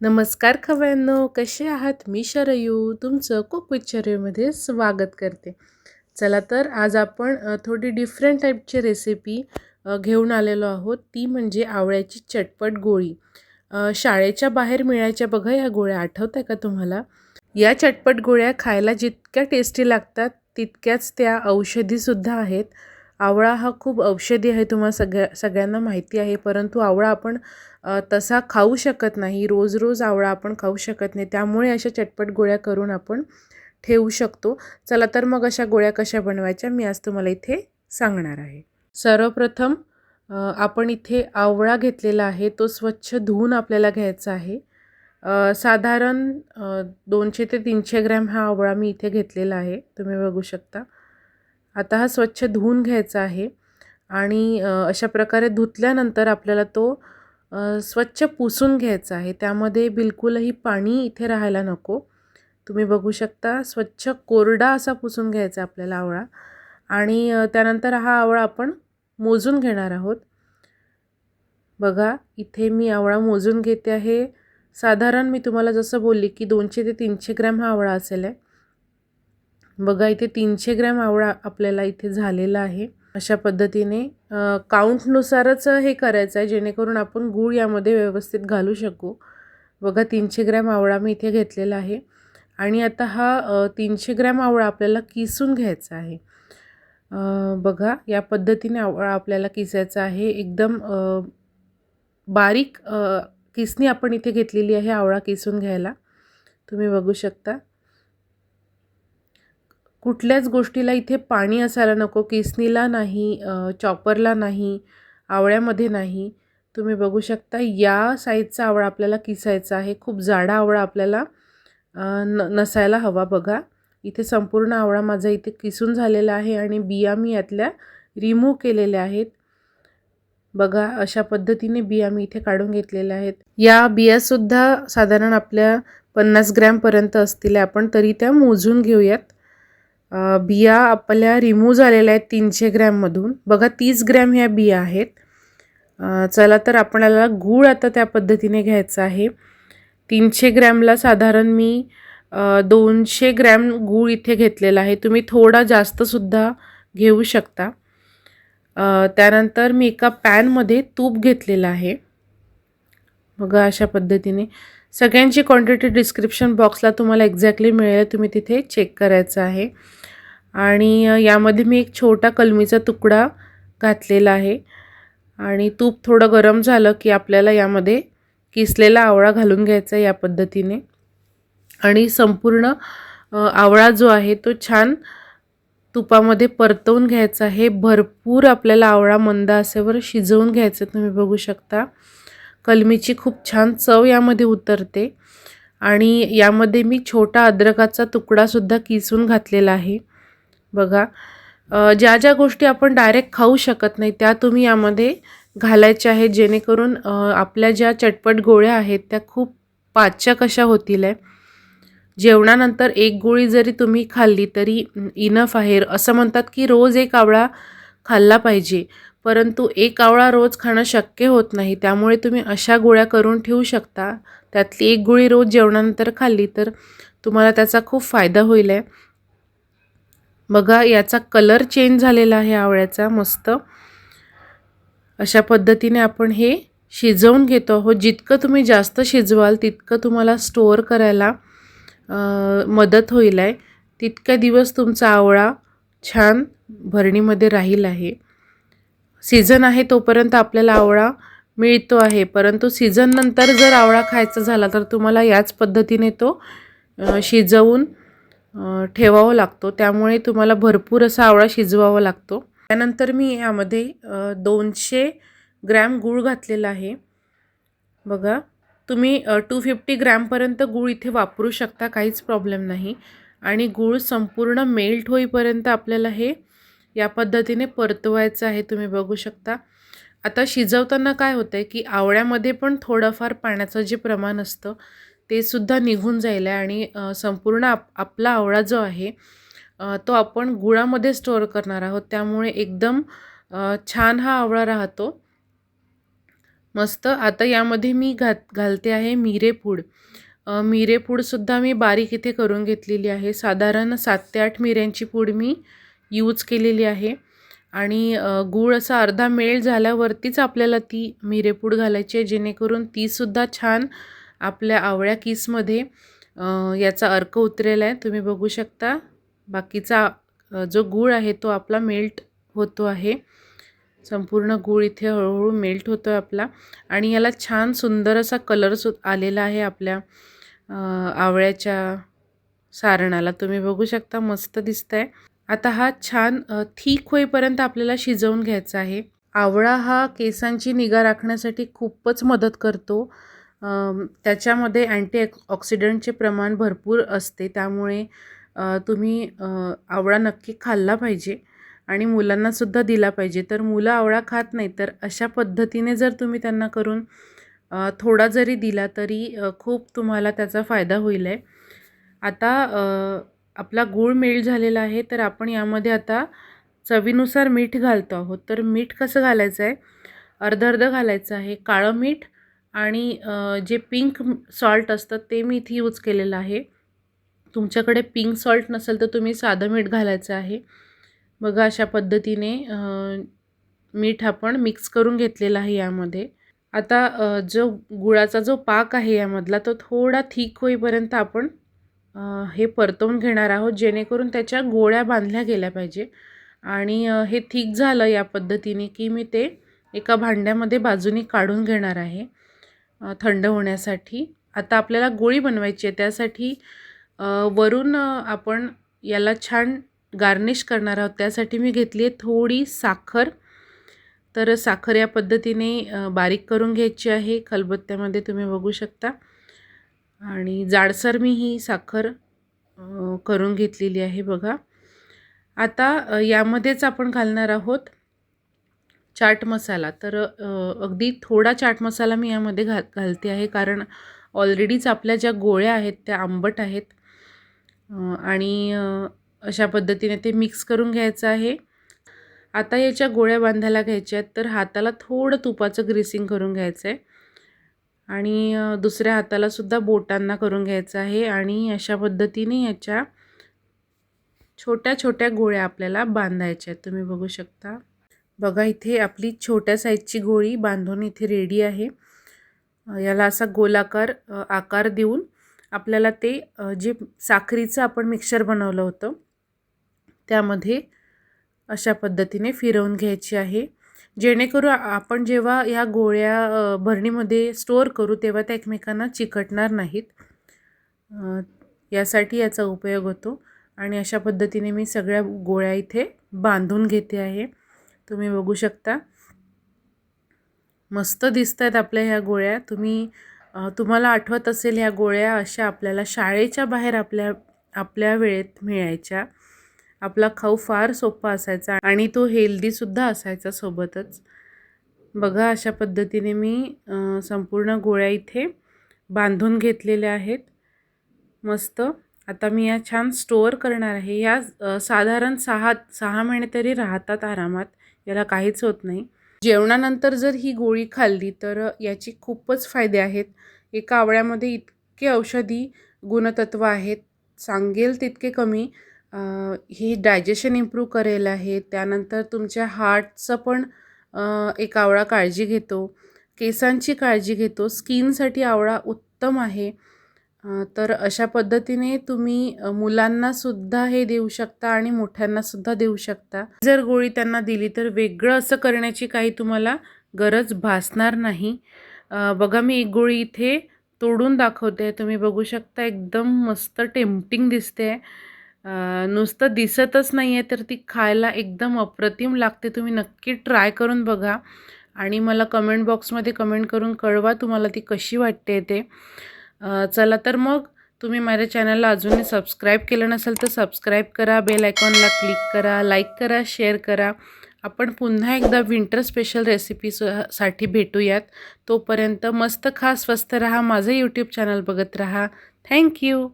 नमस्कार खव्यांनो कसे आहात? मी शरयू तुमचं कुक विथ शरयूमध्ये स्वागत करते. चला तर आज आपण थोडी डिफरंट टाईपची रेसिपी घेऊन आलेलो आहोत. ती म्हणजे आवळ्याची चटपट गोळी. शाळेच्या बाहेर मिळायच्या बघा या गोळ्या आठवत आहे का तुम्हाला? या चटपट गोळ्या खायला जितक्या टेस्टी लागतात तितक्याच त्या औषधीसुद्धा आहेत. आवळा हा खूप औषधी आहे तुम्हाला सगळ्या सगळ्यांना माहिती आहे. परंतु आवळा आपण तसा खाऊ शकत नाही. रोज रोज आवळा आपण खाऊ शकत नाही. त्यामुळे अशा चटपट गोळ्या करून आपण ठेवू शकतो. चला तर मग अशा गोळ्या कशा बनवायच्या मी आज तुम्हाला इथे सांगणार आहे. सर्वप्रथम आपण इथे आवळा घेतलेला आहे. तो स्वच्छ धुवून आपल्याला घ्यायचा आहे. साधारण दोनशे ते तीनशे ग्रॅम हा आवळा मी इथे घेतलेला आहे. तुम्ही बघू शकता. आता हा स्वच्छ धुवून घ्यायचा आहे आणि अशा प्रकारे धुतल्यानंतर आपल्याला तो स्वच्छ पुसून घ्यायचा आहे. त्यामध्ये बिलकुलही पाणी इथे राहायला नको. तुम्ही बघू शकता स्वच्छ कोरडा असा पुसून घ्यायचा आपल्याला आवळा आणि त्यानंतर हा आवळा आपण मोजून घेणार आहोत. बघा इथे मी आवळा मोजून घेते आहे. साधारण मी तुम्हाला जसं बोलली की दोनशे ते तीनशे ग्रॅम हा आवळा असेल आहे. बघा इथे तीनशे ग्रॅम आवळा आपल्याला इथे झालेला आहे. अशा पद्धतीने काउंटनुसारच हे करायचं आहे जेणेकरून आपण गूळ यामध्ये व्यवस्थित घालू शकू. बघा तीनशे ग्रॅम आवळा मी इथे घेतलेला आहे. आणि आता हा तीनशे ग्रॅम आवळा आपल्याला किसून घ्यायचा आहे. बघा या पद्धतीने आवळा आपल्याला किसायचा आहे. एकदम बारीक किसनी किसणी आपण इथे घेतलेली आहे आवळा किसून घ्यायला. तुम्ही बघू शकता. कुठल्याच गोष्टीला इथे पाणी असायला नको किसनीला नाही चॉपरला नाही आवळ्यामध्ये नाही. तुम्ही बघू शकता या साईजचा आवळा आपल्याला किसायचा आहे. खूप जाडा आवळा आपल्याला न नसायला हवा बघा. इथे संपूर्ण आवळा माझा इथे किसून झालेला आहे आणि बिया मी यातल्या रिमूव्ह केलेल्या आहेत. बघा अशा पद्धतीने बिया मी इथे काढून घेतलेल्या आहेत. या बियासुद्धा साधारण आपल्या पन्नास ग्रॅमपर्यंत असतील आपण तरी त्या मोजून घेऊयात. बिया आपल्या रिमूव्ह झालेल्या आहेत तीनशे ग्रॅममधून बघा तीस ग्रॅम ह्या बिया आहेत. चला तर आपल्याला गूळ आता त्या पद्धतीने घ्यायचा आहे. तीनशे ग्रॅमला साधारण मी दोनशे ग्रॅम गूळ इथे घेतलेला आहे. तुम्ही थोडा जास्तसुद्धा घेऊ शकता. त्यानंतर मी एका पॅनमध्ये तूप घेतलेलं आहे. बघा अशा पद्धतीने. सगळ्यांची क्वांटिटी डिस्क्रिप्शन बॉक्सला तुम्हाला एक्झॅक्टली मिळेल तुम्ही तिथे चेक करायचं आहे. आणि यामध्ये मी एक छोटा कलमीचा तुकडा घातलेला आहे. आणि तूप थोडं गरम झालं की आपल्याला यामध्ये किसलेला आवळा घालून घ्यायचा या पद्धतीने. आणि संपूर्ण आवळा जो आहे तो छान तुपामध्ये परतवून घ्यायचा आहे. भरपूर आपल्याला आवळा मंद असेवर शिजवून घ्यायचं तुम्ही बघू शकता. कलमीची खूप छान चव यामध्ये उतरते. आणि यामध्ये मी छोटा अद्रकाचा तुकडासुद्धा किसून घातलेला आहे. बघा ज्या ज्या गोष्टी आपण डायरेक्ट खाऊ शकत नाही त्या तुम्ही यामध्ये घालायच्या आहेत जेणेकरून आपल्या ज्या चटपट गोळ्या आहेत त्या खूप पाचक अशा होतील आहे. जेवणानंतर एक गोळी जरी तुम्ही खाल्ली तरी इनफ आहे. असं म्हणतात की रोज एक आवळा खाल्ला पाहिजे. परंतु एक आवळा रोज खाणं शक्य होत नाही त्यामुळे तुम्ही अशा गोळ्या करून ठेवू शकता. त्यातली एक गोळी रोज जेवणानंतर खाल्ली तर तुम्हाला त्याचा खूप फायदा होईल आहे. बघा याचा कलर चेंज झालेला आहे आवळ्याचा मस्त. अशा पद्धतीने आपण हे शिजवून घेतो आहोत. जितकं तुम्ही जास्त शिजवाल तितकं तुम्हाला स्टोअर करायला मदत होईल आहे. तितक्या दिवस तुमचा आवळा छान भरणीमध्ये राहील आहे. सीझन आहे तोपर्यंत आपल्याला आवळा मिळतो आहे. परंतु सीझननंतर जर आवळा खायचा झाला तर तुम्हाला याच पद्धतीने तो शिजवून ठेवावा लागतो. त्यामुळे तुम्हाला भरपूर असा आवळा शिजवावा लागतो. त्यानंतर मी यामध्ये दोनशे ग्रॅम गूळ घातलेला आहे. बघा तुम्ही टू फिफ्टी ग्रॅमपर्यंत गूळ इथे वापरू शकता काहीच प्रॉब्लेम नाही. आणि गूळ संपूर्ण मेल्ट होईपर्यंत आपल्याला हे या पद्धतीने परतवायचं आहे तुम्ही बघू शकता. आता शिजवताना काय होतं आहे की आवळ्यामध्ये पण थोडंफार पाण्याचं जे प्रमाण असतं ते सुद्धा निघून जाईल आहे आणि संपूर्ण आप आपला आवळा जो आहे तो आपण गुळामध्ये स्टोअर करणार आहोत. त्यामुळे एकदम छान हा आवळा राहतो. मस्त. आता यामध्ये मी घात घालते आहे मिरेपूड मिरेपूडसुद्धा मी बारीक इथे करून घेतलेली आहे. साधारण सात ते आठ मिऱ्यांची पूड मी यूज केलेली आहे. आणि गूळ असा अर्धा मेळ झाल्यावरतीच आपल्याला ती मिरेपूड घालायची आहे. जेणेकरून तीसुद्धा छान आपल्या आवळ्या किसमध्ये याचा अर्क उतरेला आहे. तुम्ही बघू शकता. बाकीचा जो गूळ आहे तो आपला मेल्ट होतो आहे. संपूर्ण गूळ इथे हळूहळू मेल्ट होतो आहे आपला. आणि याला छान सुंदर असा कलर सु आलेला आहे आपल्या आवळ्याच्या सारणाला. तुम्ही बघू शकता मस्त दिसत आहे आता हा छान थीक होईपर्यंत आपल्याला शिजवून घ्यायचा आहे. आवळा हा केसांची निगा राखण्यासाठी खूपच मदत करतो. त्याच्यामध्ये अँटी ऑक्सिडंटचे प्रमाण भरपूर असते. त्यामुळे तुम्ही आवळा नक्की खाल्ला पाहिजे आणि मुलांनासुद्धा दिला पाहिजे. तर मुलं आवळा खात नाही तर अशा पद्धतीने जर तुम्ही त्यांना करून थोडा जरी दिला तरी खूप तुम्हाला त्याचा फायदा होईल आहे. आता आपला गूळ मेल्ट झालेला आहे तर आपण यामध्ये आता चवीनुसार मीठ घालतो आहोत. तर मीठ कसं घालायचं आहे? अर्धं अर्धं घालायचं आहे. काळं मीठ आणि जे पिंक सॉल्ट असतं ते मी इथे यूज केलेलं आहे. तुमच्याकडे पिंक सॉल्ट नसेल तर तुम्ही साधं मीठ घालायचं आहे. बघा अशा पद्धतीने मीठ आपण मिक्स करून घेतलेलं आहे यामध्ये. आता जो गुळाचा जो पाक आहे यामधला तो थोडा थीक होईपर्यंत आपण हे परतवून घेणार आहोत जेणेकरून त्याच्या गोळ्या बांधल्या गेल्या पाहिजे. आणि हे थिक झालं या पद्धतीने की मी ते एका भांड्यामध्ये बाजूनी काढून घेणार आहे थंड होण्यासाठी. आता आपल्याला गोळी बनवायची आहे त्यासाठी वरून आपण याला छान गार्निश करणार आहोत. त्यासाठी मी घेतली आहे थोडी साखर. तर साखर या पद्धतीने बारीक करून घ्यायची आहे. खलबत्त्यामध्ये तुम्ही बघू शकता. आणि जाडसर मी ही साखर करून घेतलेली आहे बघा. आता यामध्येच आपण घालणार आहोत चाट मसाला. तर अगदी थोडा चाट मसाला मी यामध्ये घाल घालते आहे कारण ऑलरेडीच आपल्या ज्या गोळ्या आहेत त्या आंबट आहेत. आणि अशा पद्धतीने ते मिक्स करून घ्यायचं आहे. आता याच्या गोळ्या बांधायला घ्यायच्या आहेत तर हाताला थोडं तुपाचं ग्रीसिंग करून घ्यायचं आहे आणि दुसऱ्या हाताला सुद्धा बोटांना करून घ्यायचं आहे आणि अशा पद्धतीने याच्या छोट्या छोट्या गोळ्या आपल्याला बांधायच्या आहेत. तुम्ही बघू शकता. बघा इथे आपली छोट्या साईजची गोळी बांधून इथे रेडी आहे. याला असा गोलाकार आकार देऊन आपल्याला ते जे साखरीचं आपण मिक्सर बनवलं होतं त्यामध्ये अशा पद्धतीने फिरवून घ्यायची आहे. जेणेकरून आपण जेव्हा ह्या गोळ्या भरणीमध्ये स्टोअर करू तेव्हा त्या एकमेकांना चिकटणार नाहीत. यासाठी याचा उपयोग होतो. आणि अशा पद्धतीने मी सगळ्या गोळ्या इथे बांधून घेते आहे. तुम्ही बघू शकता. मस्त दिसत आहेत आपल्या ह्या गोळ्या. तुम्ही तुम्हाला आठवत असेल ह्या गोळ्या अशा आपल्याला शाळेच्या बाहेर आपल्या आपल्या वेळेत मिळायच्या. आपला खाऊ फार सोपा असायचा आणि तो हेल्दीसुद्धा असायचा सोबतच. बघा अशा पद्धतीने मी संपूर्ण गोळ्या इथे बांधून घेतलेल्या आहेत. मस्त. आता मी या छान स्टोअर करणार आहे. या साधारण सहा सहा महिने तरी राहतात आरामात. याला काहीच होत नाही. जेवणानंतर जर ही गोळी खाल्ली तर याची खूपच फायदे आहेत. एका आवळ्यामध्ये इतके औषधी गुणतत्व आहेत. सांगेल तितके कमी. ही डायजेशन इम्प्रूव्ह करेल आहे. त्यानंतर तुमच्या हार्टचं पण एक आवळा काळजी घेतो. केसांची काळजी घेतो. स्किनसाठी आवळा उत्तम आहे. तर अशा पद्धतीने तुम्ही मुलांनासुद्धा हे देऊ शकता आणि मोठ्यांनासुद्धा देऊ शकता. जर गोळी त्यांना दिली तर वेगळं असं करण्याची काही तुम्हाला गरज भासणार नाही. बघा मी एक गोळी इथे तोडून दाखवते. तुम्ही बघू शकता एकदम मस्त टेम्पटिंग दिसते. आहे नुसतं दिसतच नाही आहे तर ती खायला एकदम अप्रतिम लागते. तुम्ही नक्की ट्राय करून बघा आणि मला कमेंट बॉक्समध्ये कमेंट करून कळवा तुम्हाला ती कशी वाटते ते. चला तर मग तुम्ही माझ्या चॅनलला अजूनही सबस्क्राईब केलं नसेल तर सबस्क्राईब करा बेल आयकॉनला क्लिक करा लाईक करा शेअर करा. आपण पुन्हा एकदा विंटर स्पेशल रेसिपी साठी भेटूयात. तोपर्यंत मस्त खा स्वस्त राहा माझं यूट्यूब चॅनल बघत राहा. थँक्यू